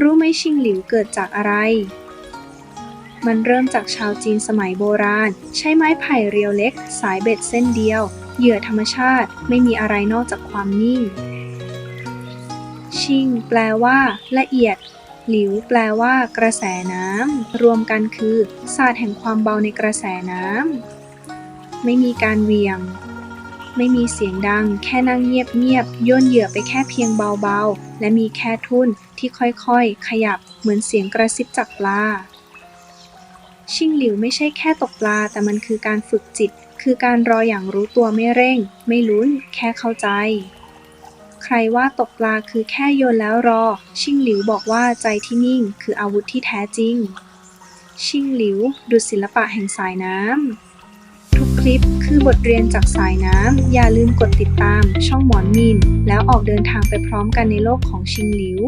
รู้ไหมชิงหลิวเกิดจากอะไร มันเริ่มจากชาวจีนสมัยโบราณ ใช้ไม้ไผ่เรียวเล็ก สายเบ็ดเส้นเดียว เหยื่อธรรมชาติไม่มีอะไรนอกจากความนิ่ง ชิงแปลว่า ละเอียด หลิวแปลว่า กระแสน้ำรวมกันคือศาสตร์แห่งความเบาในกระแสน้ำไม่มีการเวียงไม่มีเสียงดัง แค่นั่งเงียบๆ โยนเหยื่อไปแค่เพียงเบาๆ และมีแค่ทุ่น ที่ค่อยๆ ขยับเหมือนเสียงกระซิบจากปลา ชิงหลิวไม่ใช่แค่ตกปลา แต่มันคือการฝึกจิต คือการรออย่างรู้ตัวไม่เร่ง ไม่ลุ้น แค่เข้าใจ ใครว่าตกปลาคือแค่โยนแล้วรอ ชิงหลิวบอกว่าใจที่นิ่ง คืออาวุธที่แท้จริง ชิงหลิวดุจศิลปะแห่งสายน้ำทุกคลิปคือบทเรียนจากสายน้ำ อย่าลืมกดติดตามช่องหมอนมิน แล้วออกเดินทางไปพร้อมกันในโลกของชิงหลิว